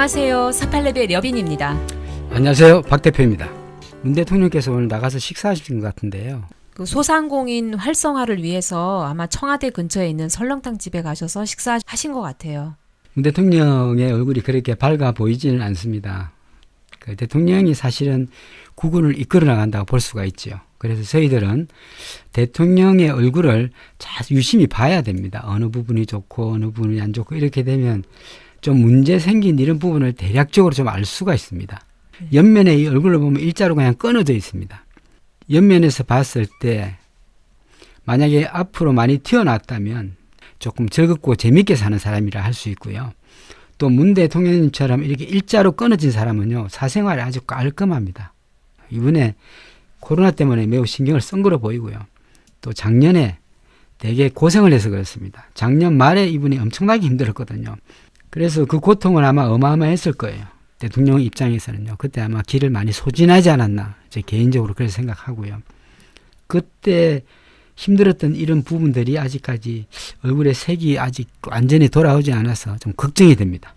안녕하세요. 사팔레의 려빈입니다. 안녕하세요. 박 대표입니다. 문 대통령께서 오늘 나가서 식사하신 것 같은데요. 그 소상공인 활성화를 위해서 아마 청와대 근처에 있는 설렁탕 집에 가셔서 식사하신 것 같아요. 문 대통령의 얼굴이 그렇게 밝아 보이지는 않습니다. 그 대통령이 사실은 국군을 이끌어 나간다고 볼 수가 있죠. 그래서 저희들은 대통령의 얼굴을 잘 유심히 봐야 됩니다. 어느 부분이 좋고 어느 부분이 안 좋고 이렇게 되면 좀 문제 생긴 이런 부분을 대략적으로 좀 알 수가 있습니다. 옆면에 이 얼굴을 보면 일자로 그냥 끊어져 있습니다. 옆면에서 봤을 때 만약에 앞으로 많이 튀어나왔다면 조금 즐겁고 재밌게 사는 사람이라 할 수 있고요. 또 문 대통령님처럼 이렇게 일자로 끊어진 사람은요, 사생활이 아주 깔끔합니다. 이번에 코로나 때문에 매우 신경을 쓴 거로 보이고요. 또 작년에 되게 고생을 해서 그렇습니다. 작년 말에 이분이 엄청나게 힘들었거든요. 그래서 그 고통은 아마 어마어마했을 거예요. 대통령 입장에서는요. 그때 아마 길을 많이 소진하지 않았나. 제 개인적으로 그렇게 생각하고요. 그때 힘들었던 이런 부분들이 아직까지 얼굴의 색이 아직 완전히 돌아오지 않아서 좀 걱정이 됩니다.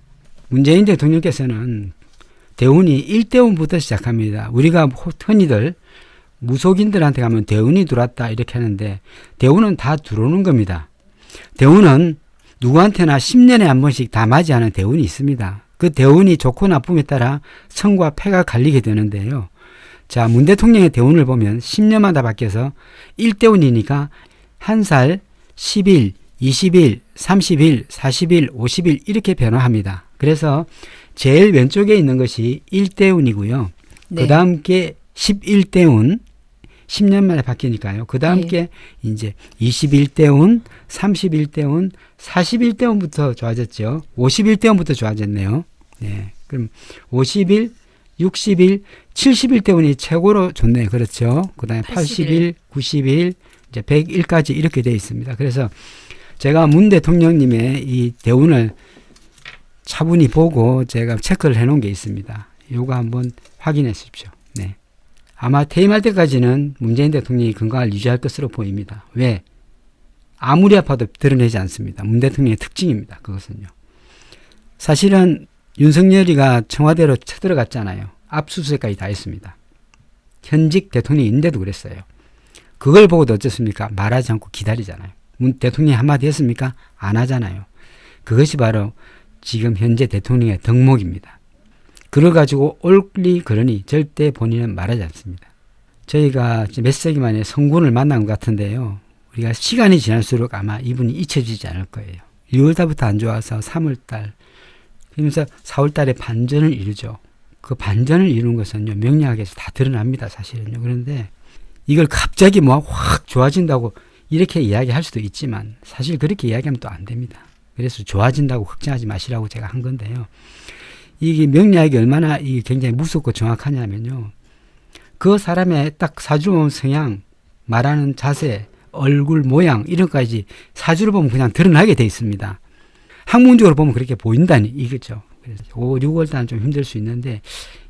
문재인 대통령께서는 대운이 1대운부터 시작합니다. 우리가 흔히들 무속인들한테 가면 대운이 들어왔다 이렇게 하는데 대운은 다 들어오는 겁니다. 대운은 누구한테나 10년에 한 번씩 다 맞이하는 대운이 있습니다. 그 대운이 좋고 나쁨에 따라 성과 패가 갈리게 되는데요. 자, 문 대통령의 대운을 보면 10년마다 바뀌어서 1대운이니까 한 살, 10일, 20일, 30일, 40일, 50일 이렇게 변화합니다. 그래서 제일 왼쪽에 있는 것이 1대운이고요. 네. 그 다음 게 11대운, 10년 만에 바뀌니까요. 그 다음 예. 게 이제 21대운, 31대운, 41대운부터 좋아졌죠. 51대운부터 좋아졌네요. 네. 그럼 50일, 60일, 71대운이 최고로 좋네요. 그렇죠. 그 다음에 80일, 90일, 이제 100일까지 이렇게 되어 있습니다. 그래서 제가 문 대통령님의 이 대운을 차분히 보고 제가 체크를 해 놓은 게 있습니다. 요거 한번 확인해 주십시오. 네. 아마 퇴임할 때까지는 문재인 대통령이 건강을 유지할 것으로 보입니다. 왜? 아무리 아파도 드러내지 않습니다. 문 대통령의 특징입니다. 그것은요. 사실은 윤석열이가 청와대로 쳐들어갔잖아요. 압수수색까지 다 했습니다. 현직 대통령인데도 그랬어요. 그걸 보고도 어쨌습니까? 말하지 않고 기다리잖아요. 문 대통령이 한마디 했습니까? 안 하잖아요. 그것이 바로 지금 현재 대통령의 덕목입니다. 그걸 가지고 옳리 그러니 절대 본인은 말하지 않습니다. 저희가 몇 세기 만에 성군을 만난 것 같은데요. 우리가 시간이 지날수록 아마 이분이 잊혀지지 않을 거예요. 6월달부터 안 좋아서 3월달, 그러면서 4월달에 반전을 이루죠. 그 반전을 이루는 것은요, 명리학에서 다 드러납니다, 사실은요. 그런데 이걸 갑자기 뭐 확 좋아진다고 이렇게 이야기할 수도 있지만 사실 그렇게 이야기하면 또 안 됩니다. 그래서 좋아진다고 걱정하지 마시라고 제가 한 건데요. 이게 명리학이 얼마나 이게 굉장히 무섭고 정확하냐면요. 그 사람의 딱 사주를 보면 성향, 말하는 자세, 얼굴 모양 이런 것까지 사주를 보면 그냥 드러나게 돼 있습니다. 학문적으로 보면 그렇게 보인다니 이거죠. 그래서 5, 6월 달은 좀 힘들 수 있는데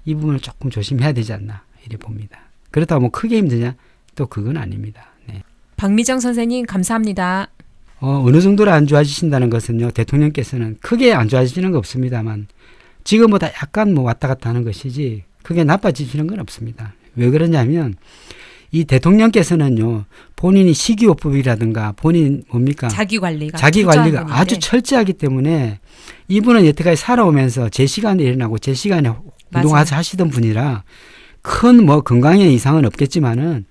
이 부분을 조금 조심해야 되지 않나 이래 봅니다. 그렇다고 뭐 크게 힘드냐? 또 그건 아닙니다. 네. 박미정 선생님 감사합니다. 어, 어느 정도로 안 좋아지신다는 것은요, 대통령께서는 크게 안 좋아지는 거 없습니다만, 지금보다 약간 뭐 왔다 갔다 하는 것이지, 크게 나빠지시는 건 없습니다. 왜 그러냐면, 이 대통령께서는요, 본인이 식이요법이라든가, 본인 뭡니까? 자기 관리가 자기 관리가 아주 철저하기 때문에, 이분은 여태까지 살아오면서 제 시간에 일어나고 제 시간에 운동하서 하시던 분이라, 큰 뭐 건강에 이상은 없겠지만은,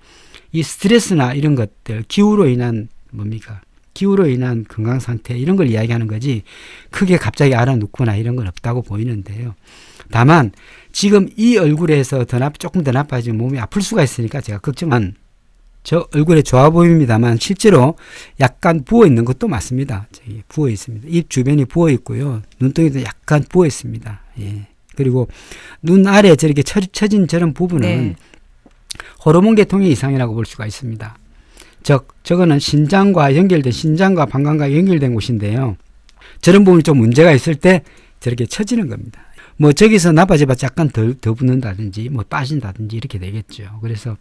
이 스트레스나 이런 것들, 기후로 인한 뭡니까? 기후로 인한 건강 상태 이런 걸 이야기하는 거지 크게 갑자기 알아눕거나 이런 건 없다고 보이는데요. 다만 지금 이 얼굴에서 더 나, 조금 더 나빠지면 몸이 아플 수가 있으니까 제가 걱정한 저 얼굴에 좋아 보입니다만 실제로 약간 부어 있는 것도 맞습니다. 저기 부어 있습니다. 입 주변이 부어 있고요. 눈동이도 약간 부어 있습니다. 예. 그리고 눈 아래 저렇게 처, 처진 저런 부분은 네. 호르몬 계통의 이상이라고 볼 수가 있습니다. 즉, 저거는 신장과 연결된, 신장과 방광과 연결된 곳인데요. 저런 부분이 좀 문제가 있을 때 저렇게 처지는 겁니다. 뭐 저기서 나빠져봤자 약간 덜, 더 붙는다든지, 뭐 빠진다든지 이렇게 되겠죠. 그래서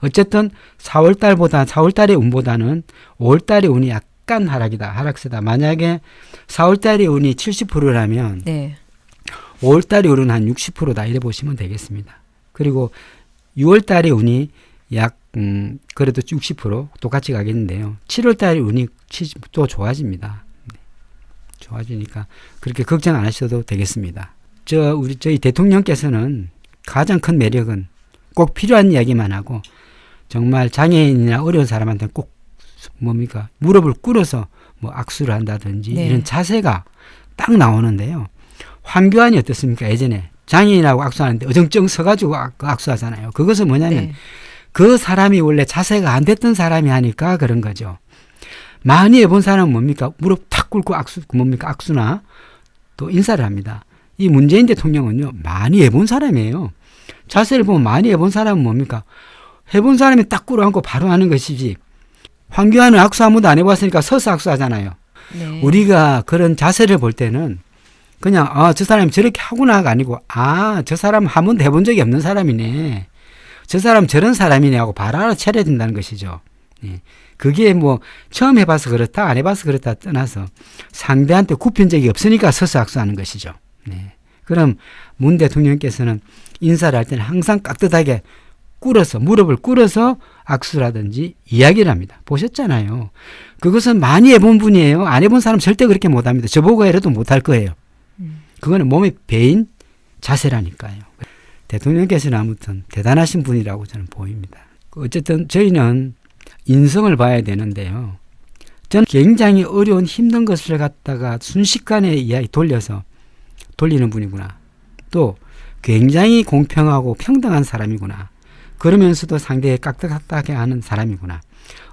어쨌든 4월달보다, 4월달의 운보다는 5월달의 운이 약간 하락이다, 하락세다. 만약에 4월달의 운이 70%라면 네. 5월 달에 오른 한 60%다 이래 보시면 되겠습니다. 그리고 6월 달에 운이 약 음, 그래도 60% 똑같이 가겠는데요. 7월 달에 운이 70, 또 좋아집니다. 네. 좋아지니까 그렇게 걱정 안 하셔도 되겠습니다. 저 우리 저희 대통령께서는 가장 큰 매력은 꼭 필요한 이야기만 하고 정말 장애인이나 어려운 사람한테 꼭 뭡니까 무릎을 꿇어서 뭐 악수를 한다든지 네. 이런 자세가 딱 나오는데요. 황교안이 어떻습니까? 예전에 장애인하고 악수하는데 어정쩡 서가지고 악- 악수하잖아요. 그것은 뭐냐면 네. 그 사람이 원래 자세가 안 됐던 사람이 하니까 그런 거죠. 많이 해본 사람은 뭡니까? 무릎 탁 꿇고 악수, 뭡니까? 악수나 또 인사를 합니다. 이 문재인 대통령은요, 많이 해본 사람이에요. 자세를 보면 많이 해본 사람은 뭡니까? 해본 사람이 딱 꿇어 앉고 바로 하는 것이지. 황교안은 악수 한 번도 안 해봤으니까 서서 악수하잖아요. 네. 우리가 그런 자세를 볼 때는 그냥 아, 저 사람이 저렇게 하구나가 아니고 아, 저 사람 한 번도 해본 적이 없는 사람이네. 저 사람 저런 사람이네 하고 바로 알아차려야 된다는 것이죠. 예. 그게 뭐 처음 해봐서 그렇다 안 해봐서 그렇다 떠나서 상대한테 굽힌 적이 없으니까 서서 악수하는 것이죠. 네. 그럼 문 대통령께서는 인사를 할 때는 항상 깍듯하게 꿇어서 무릎을 꿇어서 악수라든지 이야기를 합니다. 보셨잖아요. 그것은 많이 해본 분이에요. 안 해본 사람 절대 그렇게 못합니다. 저보고 해도 못할 거예요. 그거는 몸의 배인 자세라니까요. 대통령께서는 아무튼 대단하신 분이라고 저는 보입니다. 어쨌든 저희는 인성을 봐야 되는데요. 저는 굉장히 어려운 힘든 것을 갖다가 순식간에 이야기 돌려서 돌리는 분이구나. 또 굉장히 공평하고 평등한 사람이구나. 그러면서도 상대에 깍딱하게 하는 사람이구나.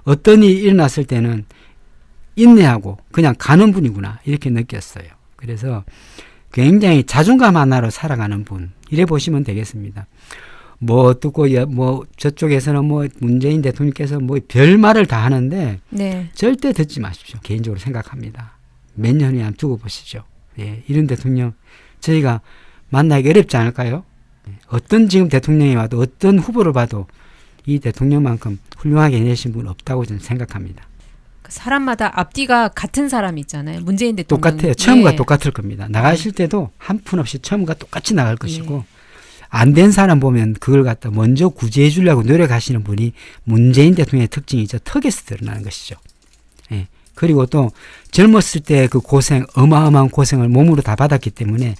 어떤 일이 일어났을 때는 인내하고 그냥 가는 분이구나. 이렇게 느꼈어요. 그래서 굉장히 자존감 하나로 살아가는 분. 이래 보시면 되겠습니다. 뭐 듣고 여- 뭐 저쪽에서는 뭐 문재인 대통령께서 뭐 별 말을 다 하는데 네. 절대 듣지 마십시오. 개인적으로 생각합니다. 몇 년 후에 두고 보시죠. 예, 이런 대통령 저희가 만나기 어렵지 않을까요? 예, 어떤 지금 대통령이 와도 어떤 후보를 봐도 이 대통령만큼 훌륭하게 해내신 분 없다고 저는 생각합니다. 그 사람마다 앞뒤가 같은 사람 있잖아요. 문재인 대통령. 똑같아요. 처음과 예. 똑같을 겁니다. 나가실 때도 한 푼 없이 처음과 똑같이 나갈 것이고 안된 사람 보면 그걸 갖다 먼저 구제해 주려고 노력하시는 분이 문재인 대통령의 특징이죠. 턱에서 드러나는 것이죠. 예. 그리고 또 젊었을 때 그 고생, 어마어마한 고생을 몸으로 다 받았기 때문에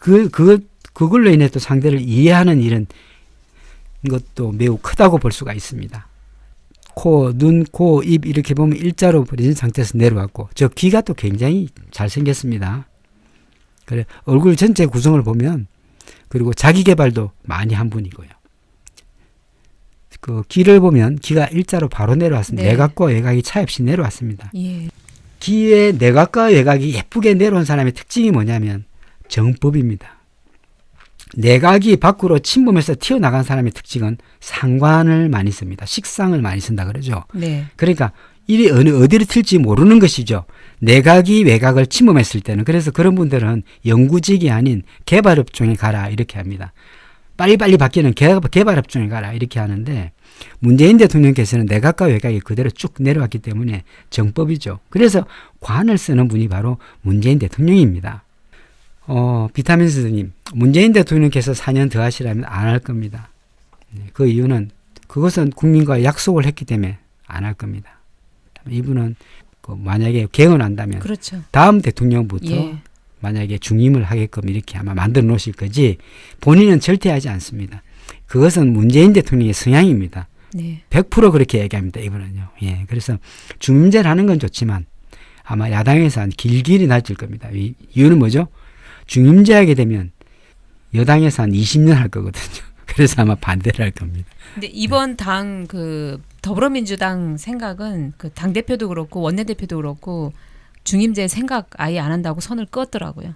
그, 그, 그걸로 인해 또 상대를 이해하는 이런 것도 매우 크다고 볼 수가 있습니다. 코, 눈, 코, 입 이렇게 보면 일자로 벌어진 상태에서 내려왔고 저 귀가 또 굉장히 잘생겼습니다. 그래 얼굴 전체 구성을 보면 그리고 자기 개발도 많이 한 분이고요. 그 귀를 보면 귀가 일자로 바로 내려왔습니다. 네. 내각과 외각이 차이 없이 내려왔습니다. 예. 귀의 내각과 외각이 예쁘게 내려온 사람의 특징이 뭐냐면 정법입니다. 내각이 밖으로 침범해서 튀어나간 사람의 특징은 상관을 많이 씁니다. 식상을 많이 쓴다 그러죠. 네. 그러니까 일이 어느 어디로 튈지 모르는 것이죠. 내각이 외각을 침범했을 때는 그래서 그런 분들은 연구직이 아닌 개발업종에 가라 이렇게 합니다. 빨리빨리 바뀌는 개- 개발업종에 가라 이렇게 하는데 문재인 대통령께서는 내각과 외각이 그대로 쭉 내려왔기 때문에 정법이죠. 그래서 관을 쓰는 분이 바로 문재인 대통령입니다. 어, 비타민 스님, 문재인 대통령께서 4년 더 하시라면 안 할 겁니다. 네, 그 이유는 그것은 국민과 약속을 했기 때문에 안 할 겁니다. 이분은 그 만약에 개헌 한다면 그렇죠. 다음 대통령부터 예. 만약에 중임을 하게끔 이렇게 아마 만들어 놓으실 거지 본인은 절대 하지 않습니다. 그것은 문재인 대통령의 성향입니다. 네. 100% 그렇게 얘기합니다. 이분은요. 예. 그래서 중임제를 하는 건 좋지만 아마 야당에서 한 길길이 날질 겁니다. 이, 이유는 뭐죠? 중임제 하게 되면 여당에서 한 20년 할 거거든요. 그래서 아마 반대를 할 겁니다. 근데 이번 당그 더불어민주당 생각은 그 당 대표도 그렇고 원내 대표도 그렇고 중임제 생각 아예 안 한다고 선을 껐더라고요.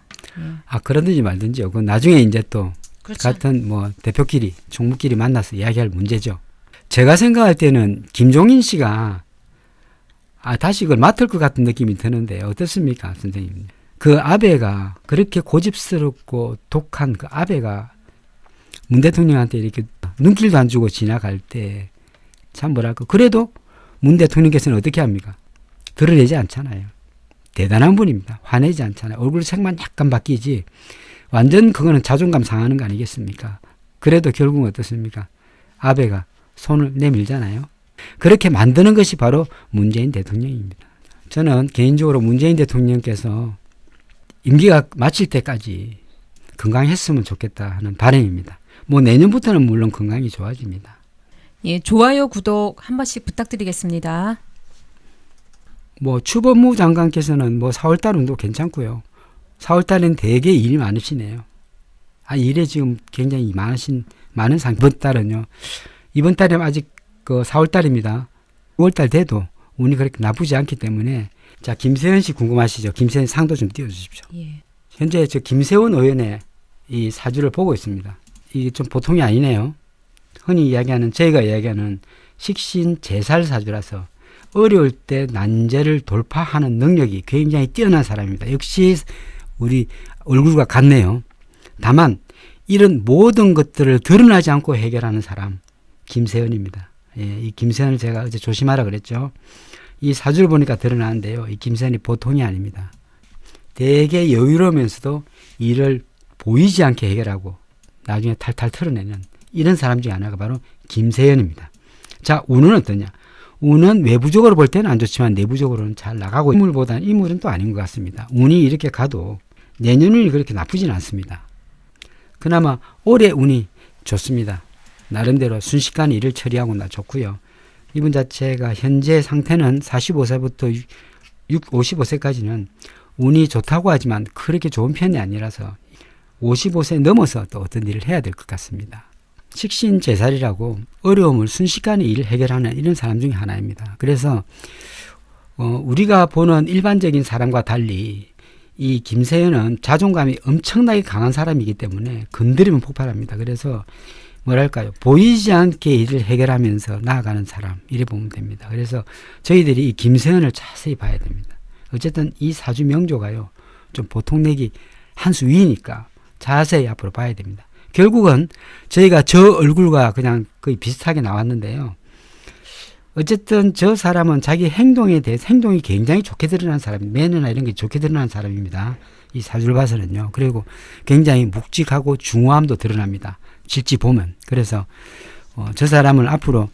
아, 그러든지 말든지요. 그건 나중에 이제 또 그렇죠. 같은 뭐 대표끼리 총무끼리 만나서 이야기할 문제죠. 제가 생각할 때는 김종인 씨가 아 다시 이걸 맡을 것 같은 느낌이 드는데 어떻습니까, 선생님? 그 아베가 그렇게 고집스럽고 독한 그 아베가 문 대통령한테 이렇게 눈길도 안 주고 지나갈 때 참 뭐랄까 그래도 문 대통령께서는 어떻게 합니까? 드러내지 않잖아요. 대단한 분입니다. 화내지 않잖아요. 얼굴 색만 약간 바뀌지 완전 그거는 자존감 상하는 거 아니겠습니까? 그래도 결국은 어떻습니까? 아베가 손을 내밀잖아요. 그렇게 만드는 것이 바로 문재인 대통령입니다. 저는 개인적으로 문재인 대통령께서 임기가 마칠 때까지 건강했으면 좋겠다 하는 바람입니다. 뭐 내년부터는 물론 건강이 좋아집니다. 예, 좋아요, 구독 한 번씩 부탁드리겠습니다. 뭐 추법무 장관께서는 뭐 4월달 운도 괜찮고요. 4월달엔 되게 일이 많으시네요. 아 일에 지금 굉장히 많으신 많은 상 이번 달은요. 이번 달에 아직 그 4월달입니다. 5월달 돼도 운이 그렇게 나쁘지 않기 때문에 자 김세현 씨 궁금하시죠? 김세현 상도 좀 띄워주십시오. 예. 현재 저 김세원 의원의 이 사주를 보고 있습니다. 이게 좀 보통이 아니네요. 흔히 이야기하는 저희가 이야기하는 식신 제살 사주라서 어려울 때 난제를 돌파하는 능력이 굉장히 뛰어난 사람입니다. 역시 우리 얼굴과 같네요. 다만 이런 모든 것들을 드러나지 않고 해결하는 사람 김세현입니다. 예, 이 김세현을 제가 어제 조심하라 그랬죠. 이 사주를 보니까 드러나는데요. 이 김세현이 보통이 아닙니다. 되게 여유로우면서도 일을 보이지 않게 해결하고 나중에 탈탈 털어내는 이런 사람 중에 하나가 바로 김세현입니다. 자, 운은 어떠냐? 운은 외부적으로 볼 때는 안 좋지만 내부적으로는 잘 나가고 인물보다는 인물은 또 아닌 것 같습니다. 운이 이렇게 가도 내년 운이 그렇게 나쁘진 않습니다. 그나마 올해 운이 좋습니다. 나름대로 순식간에 일을 처리하고 나 좋고요. 이분 자체가 현재 상태는 45세부터 6, 55세까지는 운이 좋다고 하지만 그렇게 좋은 편이 아니라서 55세 넘어서 또 어떤 일을 해야 될 것 같습니다. 식신 제살이라고 어려움을 순식간에 일을 해결하는 이런 사람 중에 하나입니다. 그래서 어, 우리가 보는 일반적인 사람과 달리 이 김세현은 자존감이 엄청나게 강한 사람이기 때문에 건드리면 폭발합니다. 그래서 뭐랄까요 보이지 않게 일을 해결하면서 나아가는 사람 이래 보면 됩니다. 그래서 저희들이 이 김세현을 자세히 봐야 됩니다. 어쨌든 이 사주 명조가요 좀 보통 내기 한 수 위니까 자세히 앞으로 봐야 됩니다. 결국은 저희가 저 얼굴과 그냥 거의 비슷하게 나왔는데요. 어쨌든 저 사람은 자기 행동에 대해 행동이 굉장히 좋게 드러나는 사람, 매너나 이런 게 좋게 드러나는 사람입니다. 이 사주를 봐서는요. 그리고 굉장히 묵직하고 중후함도 드러납니다. 실지 보면. 그래서 어, 저 사람을 앞으로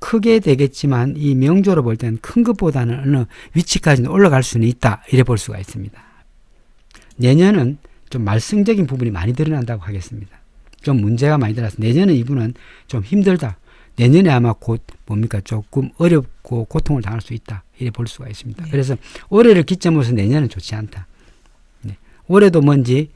크게 되겠지만 이 명조로 볼 때는 큰 것보다는 어느 위치까지는 올라갈 수는 있다. 이래 볼 수가 있습니다. 내년은 좀 말썽적인 부분이 많이 드러난다고 하겠습니다. 좀 문제가 많이 들어서 내년은 이분은 좀 힘들다. 내년에 아마 곧 뭡니까 조금 어렵고 고통을 당할 수 있다. 이래 볼 수가 있습니다. 네. 그래서 올해를 기점으로 해서 내년은 좋지 않다. 네. 올해도 뭔지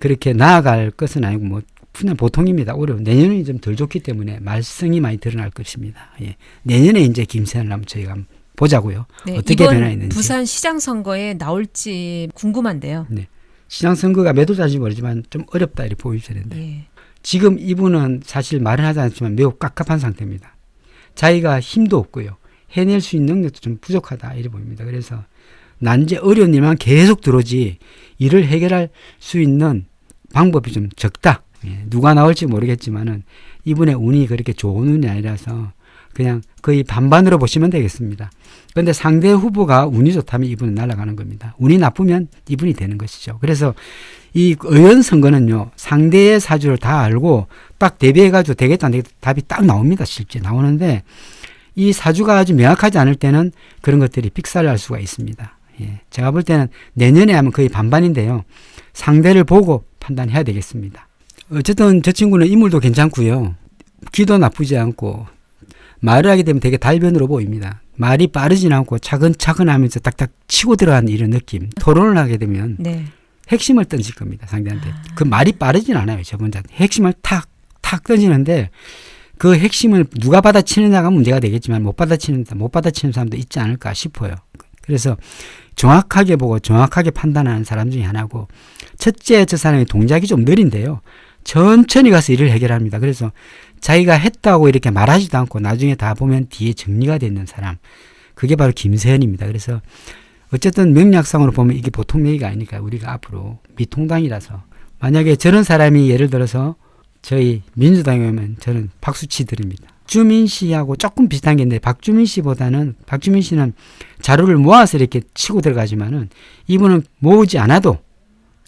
그렇게 나아갈 것은 아니고 뭐 그냥 보통입니다. 올해 내년은 좀덜 좋기 때문에 말썽이 많이 드러날 것입니다. 예. 내년에 이제 김세현을 한번 저희가 한번 보자고요. 네, 어떻게 변화했는지. 부산 시장 선거에 나올지 궁금한데요. 시장 선거가 매도자인지 모르지만 좀 어렵다 이렇게 보이시는데 예. 지금 이분은 사실 말은 하지 않지만 매우 깝깝한 상태입니다. 자기가 힘도 없고요. 해낼 수 있는 능력도 좀 부족하다 이래 보입니다. 그래서 난제 어려운 일만 계속 들어오지 이를 해결할 수 있는 방법이 좀 적다. 예, 누가 나올지 모르겠지만은 이분의 운이 그렇게 좋은 운이 아니라서 그냥 거의 반반으로 보시면 되겠습니다. 그런데 상대 후보가 운이 좋다면 이분은 날아가는 겁니다. 운이 나쁘면 이분이 되는 것이죠. 그래서 이 의원 선거는요 상대의 사주를 다 알고 딱 대비해가지고 되겠다 안 되겠다 답이 딱 나옵니다 실제 나오는데 이 사주가 아주 명확하지 않을 때는 그런 것들이 픽살날 수가 있습니다. 예, 제가 볼 때는 내년에 하면 거의 반반인데요 상대를 보고 판단해야 되겠습니다. 어쨌든 저 친구는 인물도 괜찮고요 기도 나쁘지 않고 말을 하게 되면 되게 달변으로 보입니다. 말이 빠르진 않고 차근차근 하면서 딱딱 치고 들어가는 이런 느낌. 토론을 하게 되면 네. 핵심을 던질 겁니다. 상대한테. 아. 그 말이 빠르진 않아요. 저분한테. 핵심을 탁, 탁 던지는데 그 핵심을 누가 받아치느냐가 문제가 되겠지만 못 받아치는, 못 받아치는 사람도 있지 않을까 싶어요. 그래서 정확하게 보고 정확하게 판단하는 사람 중에 하나고 첫째 저 사람의 동작이 좀 느린데요. 천천히 가서 일을 해결합니다. 그래서 자기가 했다고 이렇게 말하지도 않고 나중에 다 보면 뒤에 정리가 되는 사람. 그게 바로 김세현입니다. 그래서 어쨌든 명략상으로 보면 이게 보통 얘기가 아니니까 우리가 앞으로 미통당이라서 만약에 저런 사람이 예를 들어서 저희 민주당에 오면 저는 박수치 드립니다. 박주민 씨하고 조금 비슷한 게 있는데 박주민 씨보다는 박주민 씨는 자료를 모아서 이렇게 치고 들어가지만은 이분은 모으지 않아도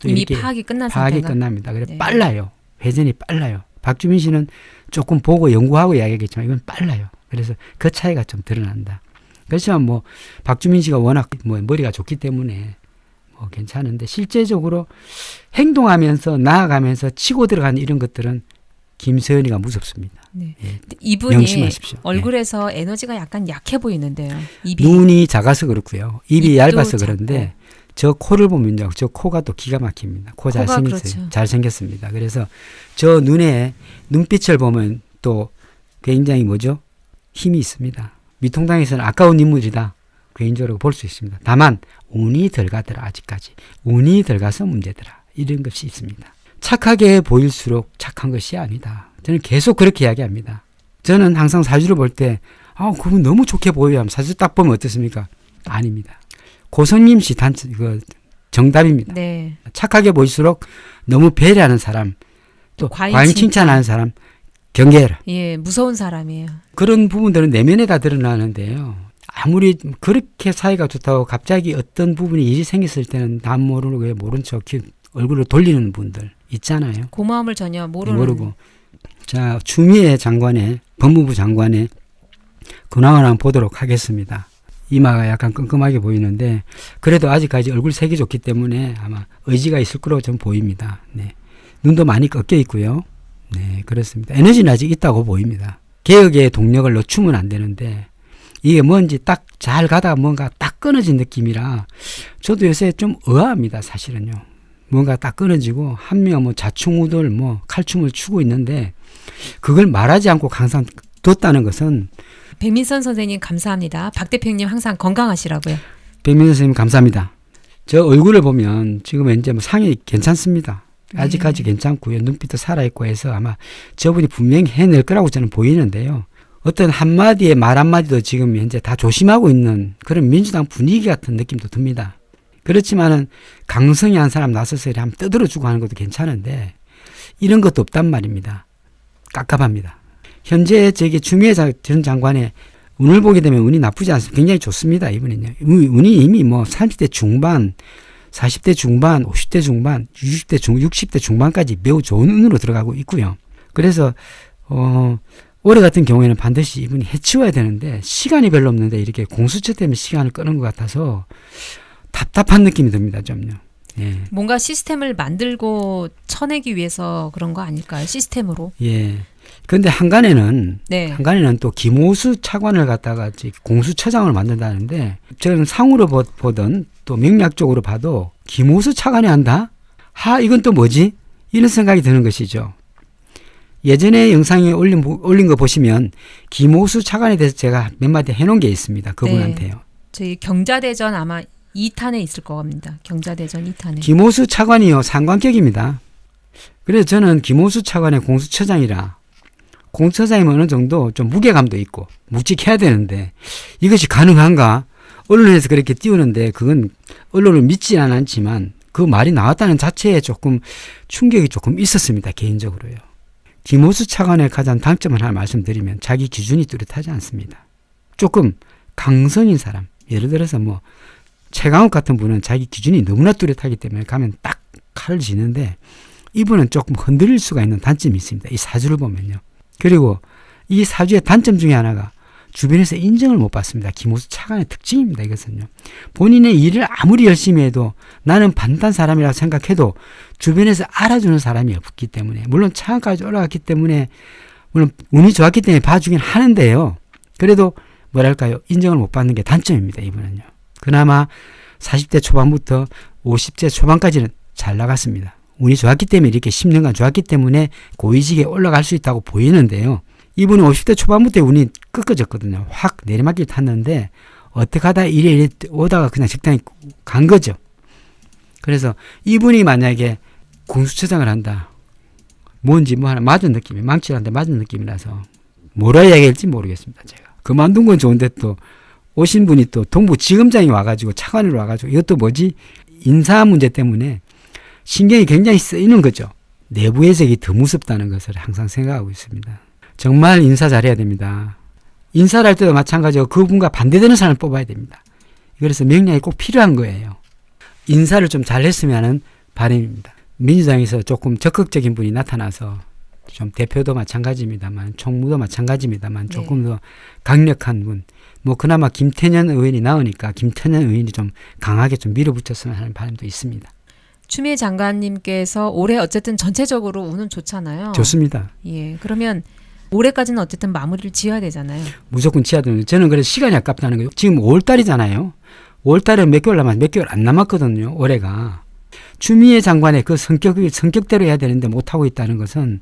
또 이미 파악이 끝난 파악이 상태가 끝납니다. 그래 네. 빨라요. 회전이 빨라요. 박주민 씨는 조금 보고 연구하고 이야기하겠지만 이건 빨라요. 그래서 그 차이가 좀 드러난다. 그렇지만 뭐 박주민 씨가 워낙 뭐 머리가 좋기 때문에 뭐 괜찮은데 실제적으로 행동하면서 나아가면서 치고 들어가는 이런 것들은 김서연이가 무섭습니다. 네. 예. 이분이 명심하십시오. 예. 얼굴에서 에너지가 약간 약해 보이는데요. 입이 눈이 작아서 그렇고요. 입이 얇아서 작고. 그런데 저 코를 보면요. 저 코가 또 기가 막힙니다. 코 잘생겼어요. 그렇죠. 잘생겼습니다. 그래서 저 눈에 눈빛을 보면 또 굉장히 뭐죠? 힘이 있습니다. 미통당에서는 아까운 인물이다. 개인적으로 볼 수 있습니다. 다만 운이 덜 가더라 아직까지. 운이 덜 가서 문제더라. 이런 것이 있습니다. 착하게 보일수록 착한 것이 아니다. 저는 계속 그렇게 이야기합니다. 저는 항상 사주를 볼 때, 아, 그분 너무 좋게 보여요. 사주 딱 보면 어떻습니까? 아닙니다. 고선님 씨 단, 그, 정답입니다. 네. 착하게 보일수록 너무 배려하는 사람, 또 과잉 과잉, 칭찬. 칭찬하는 사람, 경계해라. 예, 무서운 사람이에요. 그런 부분들은 내면에 다 드러나는데요. 아무리 그렇게 사이가 좋다고 갑자기 어떤 부분이 일이 생겼을 때는 남 모르고 왜 모른 척 기- 얼굴을 돌리는 분들 있잖아요. 고마움을 전혀 모르는 모르고. 자, 추미애 장관의 법무부 장관의 근황을 한번 보도록 하겠습니다. 이마가 약간 끔끔하게 보이는데 그래도 아직까지 얼굴 색이 좋기 때문에 아마 의지가 있을 거로 좀 보입니다. 네. 눈도 많이 꺾여 있고요. 네, 그렇습니다. 에너지는 아직 있다고 보입니다. 개혁의 동력을 늦추면 안 되는데 이게 뭔지 딱 잘 가다가 뭔가 딱 끊어진 느낌이라 저도 요새 좀 의아합니다, 사실은요. 뭔가 딱 끊어지고 한 명 뭐 자충우돌 뭐 칼춤을 추고 있는데 그걸 말하지 않고 항상 뒀다는 것은 백민선 선생님 감사합니다. 박 대표님 항상 건강하시라고요. 백민 선생님 감사합니다. 저 얼굴을 보면 지금 이제 뭐 상이 괜찮습니다. 아직까지 네. 괜찮고요. 눈빛도 살아있고 해서 아마 저분이 분명히 해낼 거라고 저는 보이는데요. 어떤 한마디의 말 한마디도 지금 현재 다 조심하고 있는 그런 민주당 분위기 같은 느낌도 듭니다. 그렇지만은 강성이 한 사람 나서서 이렇게 한번 떠들어주고 하는 것도 괜찮은데 이런 것도 없단 말입니다. 깝깝합니다. 현재 저기 추미애 자- 전 장관의 운을 보게 되면 운이 나쁘지 않습니다. 굉장히 좋습니다. 이분은요. 운- 운이 이미 뭐 30대 중반, 40대 중반, 50대 중반, 60대 중, 60대 중반까지 매우 좋은 운으로 들어가고 있고요. 그래서 어 올해 같은 경우에는 반드시 이분이 해치워야 되는데 시간이 별로 없는데 이렇게 공수처 때문에 시간을 끄는 것 같아서 답답한 느낌이 듭니다. 좀요. 예. 뭔가 시스템을 만들고 쳐내기 위해서 그런 거 아닐까요? 시스템으로. 예. 근데 한간에는 네. 한간에는 또 김호수 차관을 갖다가 공수처장을 만든다는데 저는 상으로 보- 보던 또 명략적으로 봐도 김호수 차관이 한다? 하 이건 또 뭐지? 이런 생각이 드는 것이죠. 예전에 영상에 올린, 부- 올린 거 보시면 김호수 차관에 대해서 제가 몇 마디 해놓은 게 있습니다. 그분한테요. 저희 경자대전 아마 2탄에 있을 겁니다. 경자대전 2탄에. 김호수 차관이요 상관격입니다. 그래서 저는 김호수 차관의 공수처장이라 공수처장이면 어느 정도 좀 무게감도 있고 묵직해야 되는데 이것이 가능한가? 언론에서 그렇게 띄우는데 그건 언론을 믿지는 않지만 그 말이 나왔다는 자체에 조금 충격이 조금 있었습니다 개인적으로요. 김호수 차관의 가장 단점을 하나 말씀드리면 자기 기준이 뚜렷하지 않습니다. 조금 강성인 사람 예를 들어서 뭐 최강욱 같은 분은 자기 기준이 너무나 뚜렷하기 때문에 가면 딱 칼을 쥐는데 이분은 조금 흔들릴 수가 있는 단점이 있습니다. 이 사주를 보면요. 그리고 이 사주의 단점 중에 하나가 주변에서 인정을 못 받습니다. 김호수 차관의 특징입니다. 이것은요. 본인의 일을 아무리 열심히 해도 나는 반단 사람이라고 생각해도 주변에서 알아주는 사람이 없기 때문에 물론 차관까지 올라갔기 때문에 물론 운이 좋았기 때문에 봐주긴 하는데요. 그래도 뭐랄까요 인정을 못 받는 게 단점입니다. 이분은요. 그나마 40대 초반부터 50대 초반까지는 잘 나갔습니다. 운이 좋았기 때문에 이렇게 10년간 좋았기 때문에 고위직에 올라갈 수 있다고 보이는데요. 이분은 50대 초반부 터 운이 꺾어졌거든요. 확 내리막길 탔는데 어떻게 하다 이래 이래 오다가 그냥 적당히 간 거죠. 그래서 이분이 만약에 공수처장을 한다. 뭔지 뭐 하나 맞은 느낌이 망치한테 맞은 느낌이라서 뭐라 이야기할지 모르겠습니다. 제가 그만둔 건 좋은데 또 오신 분이 또 동부 지검장이 와가지고 차관으로 와가지고 이것도 뭐지 인사 문제 때문에 신경이 굉장히 쓰이는 거죠. 내부 해석이 더 무섭다는 것을 항상 생각하고 있습니다. 정말 인사 잘해야 됩니다. 인사를 할 때도 마찬가지고 그분과 반대되는 사람을 뽑아야 됩니다. 그래서 명량이 꼭 필요한 거예요. 인사를 좀 잘했으면은 바람입니다. 민주당에서 조금 적극적인 분이 나타나서 좀 대표도 마찬가지입니다만 총무도 마찬가지입니다만 네. 조금 더 강력한 분, 뭐 그나마 김태년 의원이 나오니까 김태년 의원이 좀 강하게 좀 밀어붙였으면 하는 바람도 있습니다. 추미애 장관님께서 올해 어쨌든 전체적으로 운은 좋잖아요. 좋습니다. 예. 그러면 올해까지는 어쨌든 마무리를 지어야 되잖아요. 무조건 지어야 됩니다. 저는 그래서 시간이 아깝다는 거예요. 지금 5월달이잖아요. 5월달에 몇 개월 남았, 몇 개월 안 남았거든요. 올해가. 추미애 장관의 그 성격이 성격대로 해야 되는데 못하고 있다는 것은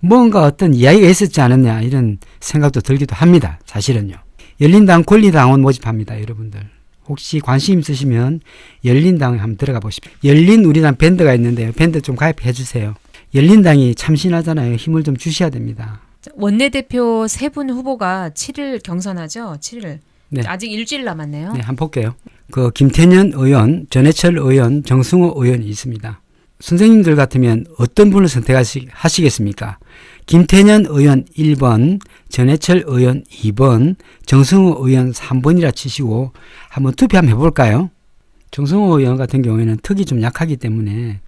뭔가 어떤 이야기가 있었지 않았냐 이런 생각도 들기도 합니다. 사실은요. 열린당 권리당원 모집합니다. 여러분들. 혹시 관심 있으시면 열린당에 한번 들어가 보십시오. 열린 우리당 밴드가 있는데요. 밴드 좀 가입해 주세요. 열린당이 참신하잖아요. 힘을 좀 주셔야 됩니다. 원내대표 세 분 후보가 7일 경선하죠. 7일. 네. 아직 일주일 남았네요. 네, 한번 볼게요. 그 김태년 의원, 전해철 의원, 정승호 의원이 있습니다. 선생님들 같으면 어떤 분을 선택하시겠습니까? 김태년 의원 1번, 전해철 의원 2번, 정승호 의원 3번이라 치시고 한번 투표 한번 해볼까요? 정승호 의원 같은 경우에는 턱이 좀 약하기 때문에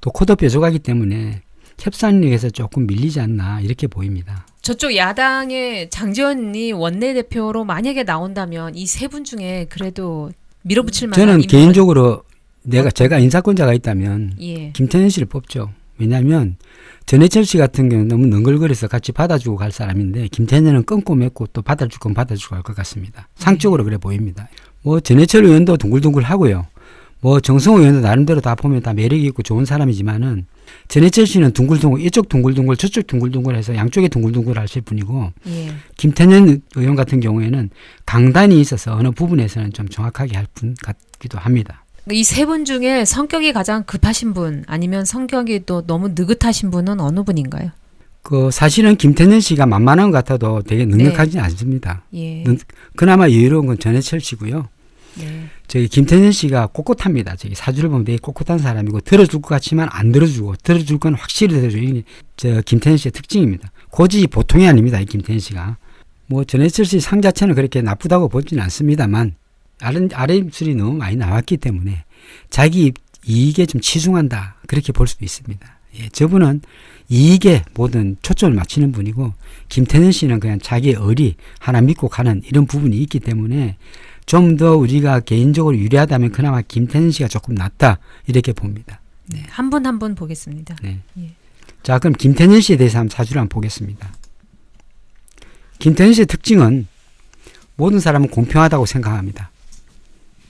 또 코도 뾰족하기 때문에 협상력에서 조금 밀리지 않나 이렇게 보입니다. 저쪽 야당의 장지원이 원내대표로 만약에 나온다면 이 세 분 중에 그래도 밀어붙일 만한 저는 개인적으로 내가 제가 인사권자가 있다면 예. 김태년 씨를 뽑죠. 왜냐하면 전해철 씨 같은 경우는 너무 능글거려서 같이 받아주고 갈 사람인데 김태년은 끊고 맺고 또 받아줄 건 받아주고 갈 것 같습니다. 상적으로 그래 보입니다. 뭐 전해철 의원도 둥글둥글 하고요. 뭐 정성호 의원도 나름대로 다 보면 다 매력이 있고 좋은 사람이지만은 전해철 씨는 둥글둥글 이쪽 둥글둥글 저쪽 둥글둥글 해서 양쪽에 둥글둥글 하실 분이고 예. 김태년 의원 같은 경우에는 강단이 있어서 어느 부분에서는 좀 정확하게 할 분 같기도 합니다. 이 세 분 중에 성격이 가장 급하신 분 아니면 성격이 또 너무 느긋하신 분은 어느 분인가요? 그 사실은 김태년 씨가 만만한 것 같아도 되게 능력하지 않습니다. 예. 능- 그나마 여유로운 건 전해철 씨고요. 네. 저기 김태년 씨가 꼿꼿합니다. 저기 사주를 보면 되게 꼿꼿한 사람이고 들어줄 것 같지만 안 들어주고 들어줄 건 확실히. 이게 저 김태년 씨의 특징입니다. 고집이 보통이 아닙니다. 이 김태년 씨가. 뭐 전해철 씨 상 자체는 그렇게 나쁘다고 보지는 않습니다만 아래, 아래 입술이 너무 많이 나왔기 때문에 자기 이익에 좀 치중한다. 그렇게 볼 수도 있습니다. 예, 저분은 이익에 모든 초점을 맞추는 분이고 김태년 씨는 그냥 자기의 의리 하나 믿고 가는 이런 부분이 있기 때문에 좀 더 우리가 개인적으로 유리하다면 그나마 김태년 씨가 조금 낫다 이렇게 봅니다. 한분 한 분 보겠습니다. 네. 예. 자 그럼 김태년 씨에 대해서 한번 사주를 한번 보겠습니다. 김태년 씨의 특징은 모든 사람은 공평하다고 생각합니다.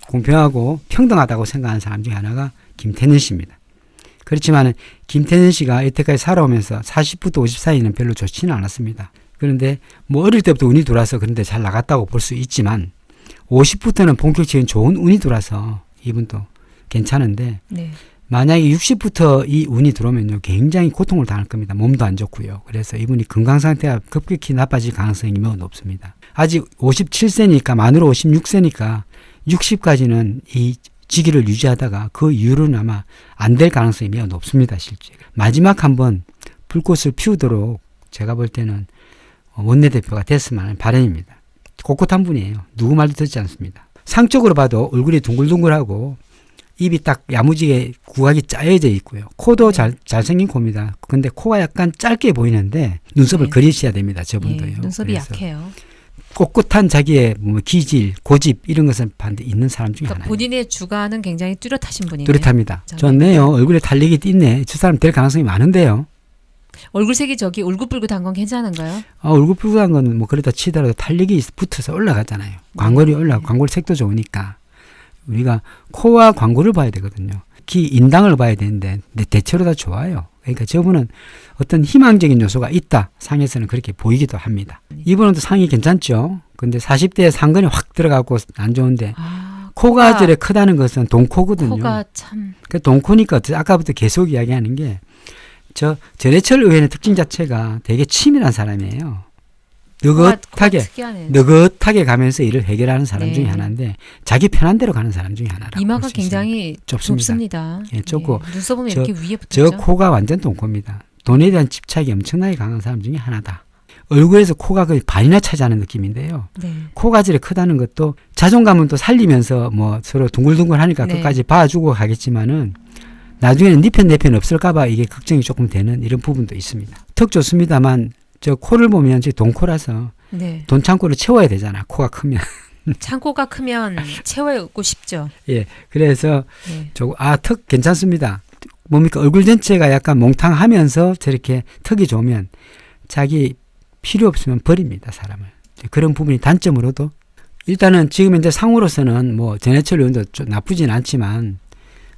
공평하고 평등하다고 생각하는 사람 중에 하나가 김태년 씨입니다. 그렇지만 김태년 씨가 여태까지 살아오면서 40부터 50 사이는 별로 좋지는 않았습니다. 그런데 뭐 어릴 때부터 운이 돌아서 그런데 잘 나갔다고 볼 수 있지만 50부터는 본격적인 좋은 운이 돌아서 이분도 괜찮은데 네. 만약에 60부터 이 운이 들어오면요 굉장히 고통을 당할 겁니다. 몸도 안 좋고요. 그래서 이분이 건강 상태가 급격히 나빠질 가능성이 매우 높습니다. 아직 57세니까 만으로 56세니까 60까지는 이 지기를 유지하다가 그 이후로는 아마 안 될 가능성이 매우 높습니다. 실제 마지막 한번 불꽃을 피우도록 제가 볼 때는 원내대표가 됐으면 하는 바람입니다. 꼿꼿한 분이에요. 누구 말도 듣지 않습니다. 상적으로 봐도 얼굴이 둥글둥글하고 입이 딱 야무지게 구각이 짜여져 있고요. 코도 네. 잘, 잘생긴 코입니다. 근데 코가 약간 짧게 보이는데 눈썹을 네. 그리셔야 됩니다. 예. 저분도요. 눈썹이 그래서 약해요. 꼿꼿한 자기의 뭐 기질, 고집 이런 것은 반드시 있는 사람 중에 그러니까 하나예요. 본인의 주관은 굉장히 뚜렷하신 분이네요. 뚜렷합니다. 자, 좋네요. 얼굴에 달리기 띠네. 저 사람 될 가능성이 많은데요. 얼굴색이 저기 울긋불긋한 건 괜찮은가요? 아, 붉은 거는 뭐 그러다 치더라도 탄력이 붙어서 올라가잖아요. 광골이 올라, 광골 색도 좋으니까 우리가 코와 광골을 봐야 되거든요. 특히 인당을 봐야 되는데 내 대체로 다 좋아요. 그러니까 저분은 어떤 희망적인 요소가 있다. 상에서는 그렇게 보이기도 합니다. 이분은 또 상이 괜찮죠. 근데 40대에 상근이 확 들어가고 안 좋은데 아, 코가 저래 크다는 것은 동코거든요. 코가 참 그 동코니까 아까부터 계속 이야기하는 게 저 전해철 의원의 특징 자체가 되게 치밀한 사람이에요. 느긋하게. 느긋하게 가면서 일을 해결하는 사람 네. 중에 하나인데 자기 편한 대로 가는 사람 중에 하나라고 이마가. 굉장히 좁습니다. 좁습니다. 예, 좁고 예, 눈썹은 저- 이렇게 위에 저 붙었죠. 코가 완전 동코입니다. 돈에 대한 집착이 엄청나게 강한 사람 중에 하나다. 얼굴에서 코가 거의 반이나 차지하는 느낌인데요. 네. 코가지를 크다는 것도 자존감은 또 살리면서 뭐 서로 둥글둥글 하니까 네. 끝까지 봐주고 가겠지만은 나중에는 니편 내 편 없을까봐 이게 걱정이 조금 되는 이런 부분도 있습니다. 턱 좋습니다만 저 코를 보면 저 돈코라서 네. 돈 창고를 채워야 되잖아. 코가 크면. 창고가 크면 채우고 싶죠. 예. 그래서 네. 조금 아 턱 괜찮습니다. 뭡니까 얼굴 전체가 약간 몽탕하면서 저렇게 턱이 좋으면 자기 필요 없으면 버립니다 사람을 그런 부분이 단점으로도 일단은 지금 현재 상으로서는 뭐 전해철 의원도 좀 나쁘진 않지만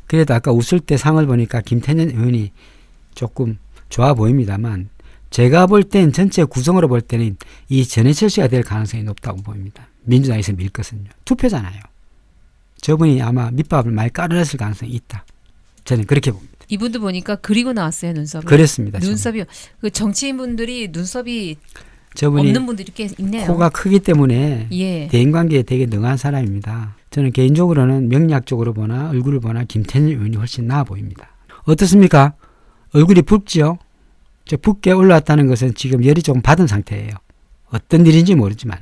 그래도 아까 웃을 때 상을 보니까 김태년 의원이 조금 좋아 보입니다만 제가 볼 땐 전체 구성으로 볼 때는 이 전해철 씨가 될 가능성이 높다고 보입니다 민주당에서 밀 것은요 투표잖아요 저분이 아마 밑밥을 많이 깔아냈을 가능성이 있다 저는 그렇게 봅니다. 이분도 보니까 그리고 나왔어요 눈썹을. 그렇습니다. 저는. 눈썹이 그 정치인분들이 눈썹이 저분이 없는 분들이 꽤 있네요. 코가 크기 때문에 예. 대인관계에 되게 능한 사람입니다. 저는 개인적으로는 명리학적으로 보나 얼굴을 보나 김태년 의원이 훨씬 나아 보입니다. 어떻습니까? 얼굴이 붉지요? 저 붉게 올라왔다는 것은 지금 열이 조금 받은 상태예요. 어떤 일인지 모르지만.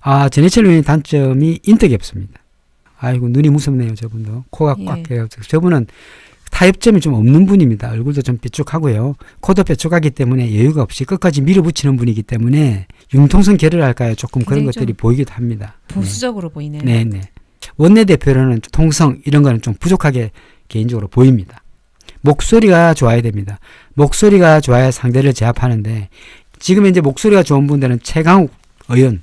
아, 전해철 의원의 단점이 인덕이 없습니다. 아이고, 눈이 무섭네요, 저분도. 코가 꽉 예. 깨요. 저분은 타협점이 좀 없는 분입니다. 얼굴도 좀 뾰족하고요. 코도 뾰족하기 때문에 여유가 없이 끝까지 밀어붙이는 분이기 때문에 융통성 결을 할까요? 조금 그런 것들이 좀 보이기도 합니다. 보수적으로 보이네요. 네, 네. 원내대표로는 통성 이런 거는 좀 부족하게 개인적으로 보입니다. 목소리가 좋아야 됩니다. 목소리가 좋아야 상대를 제압하는데 지금 현재 목소리가 좋은 분들은 최강욱 의원,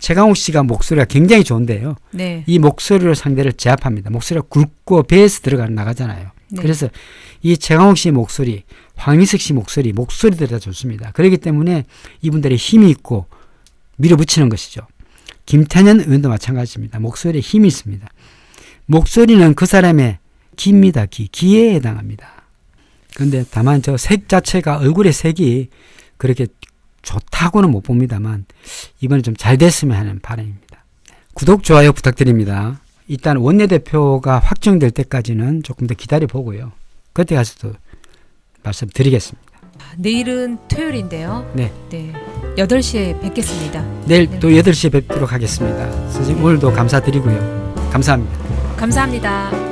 최강욱 씨가 목소리가 굉장히 좋은데요. 네. 이 목소리로 상대를 제압합니다. 목소리가 굵고 배에서 들어가 나가잖아요. 네. 그래서 이 최강욱 씨의 목소리, 황미석 씨 목소리, 목소리들이 다 좋습니다. 그렇기 때문에 이분들의 힘이 있고 밀어붙이는 것이죠. 김태년 의원도 마찬가지입니다. 목소리에 힘이 있습니다. 목소리는 그 사람의 기입니다. 기. 기에 해당합니다. 그런데 다만 저 색 자체가 얼굴의 색이 그렇게 좋다고는 못 봅니다만 이번에 좀 잘 됐으면 하는 바람입니다. 구독, 좋아요 부탁드립니다. 일단 원내대표가 확정될 때까지는 조금 더 기다려 보고요. 그때 가서도 말씀드리겠습니다. 내일은 토요일인데요. 네. 네. 8시에 뵙겠습니다. 내일 네. 또 8시에 뵙도록 하겠습니다. 선생님 오늘도 감사드리고요. 감사합니다. 감사합니다.